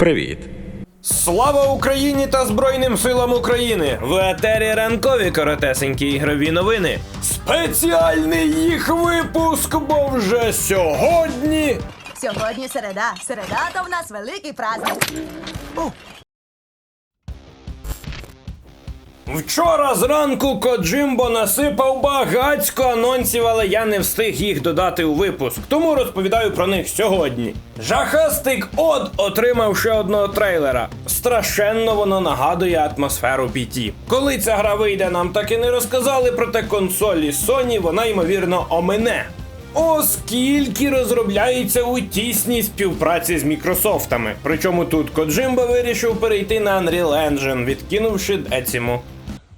Привіт. Слава Україні та Збройним силам України! В етері ранкові коротесенькі ігрові новини. Спеціальний їх випуск, бо вже сьогодні. Сьогодні середа. Середа то в нас великий праздник. Вчора зранку Коджимбо насипав багацько анонсів, але я не встиг їх додати у випуск, тому розповідаю про них сьогодні. Жахастик Од отримав ще одного трейлера. Страшенно воно нагадує атмосферу PT. Коли ця гра вийде, нам так і не розказали, проте консолі Sony вона ймовірно омине. Оскільки розробляється у тісній співпраці з Мікрософтами. Причому тут Коджимба вирішив перейти на Unreal Engine, відкинувши Decimu.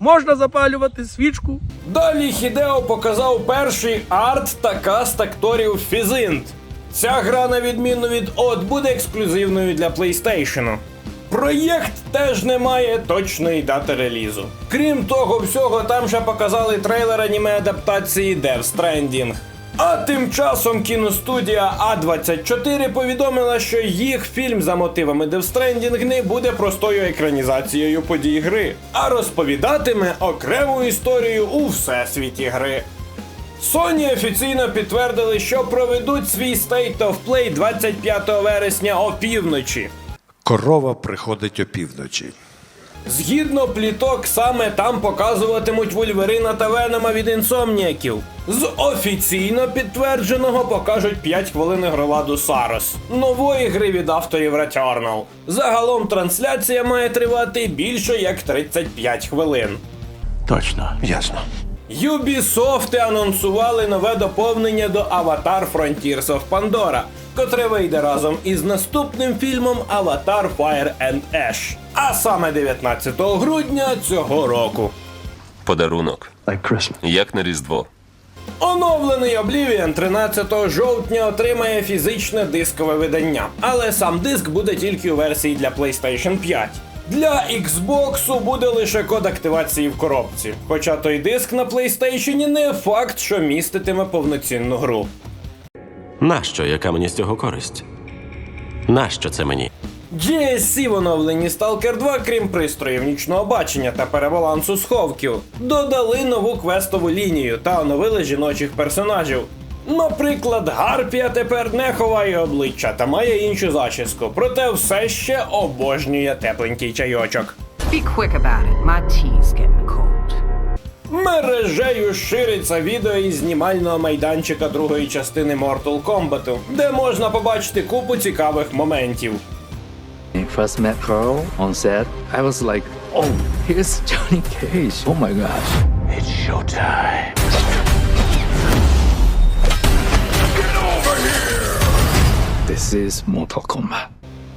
Можна запалювати свічку. Далі Хідео показав перший арт та каст акторів Фізинт. Ця гра, на відміну від От, буде ексклюзивною для PlayStation. Проєкт теж не має точної дати релізу. Крім того всього, там ще показали трейлер аніме адаптації Death Stranding. А тим часом кіностудія А24 повідомила, що їх фільм за мотивами Stranding не буде простою екранізацією подій гри, а розповідатиме окрему історію у всесвіті гри. Sony офіційно підтвердили, що проведуть свій State of Play 25 вересня опівночі. Корова приходить опівночі. Згідно пліток, саме там показуватимуть Вульверина та Венома від інсомніяків. З офіційно підтвердженого покажуть 5 хвилин гроладу Сарос, нової гри від авторів Returnal. Загалом трансляція має тривати більше як 35 хвилин. Точно. Ясно. Ubisoft анонсували нове доповнення до Avatar Frontiers of Pandora, котре вийде разом із наступним фільмом Avatar Fire and Ash. А саме 19 грудня цього року. Подарунок. Like Як на Різдво. Оновлений Oblivion 13 жовтня отримає фізичне дискове видання, але сам диск буде тільки у версії для PlayStation 5. Для Xbox буде лише код активації в коробці, хоча той диск на PlayStation не факт, що міститиме повноцінну гру. Нащо, яка мені з цього користь? Нащо це мені? GSC в оновленні Stalker 2, крім пристроїв нічного бачення та перебалансу сховків, додали нову квестову лінію та оновили жіночих персонажів. Наприклад, Гарпія тепер не ховає обличчя та має іншу зачіску, проте все ще обожнює тепленький чайочок. Be quick about it. My tea's getting cold. Мережею шириться відео із знімального майданчика другої частини Mortal Kombat, де можна побачити купу цікавих моментів. When I first met Pearl on set, I was like, oh, here's Johnny Cage. Oh my gosh. It's showtime. This is Mortal Kombat.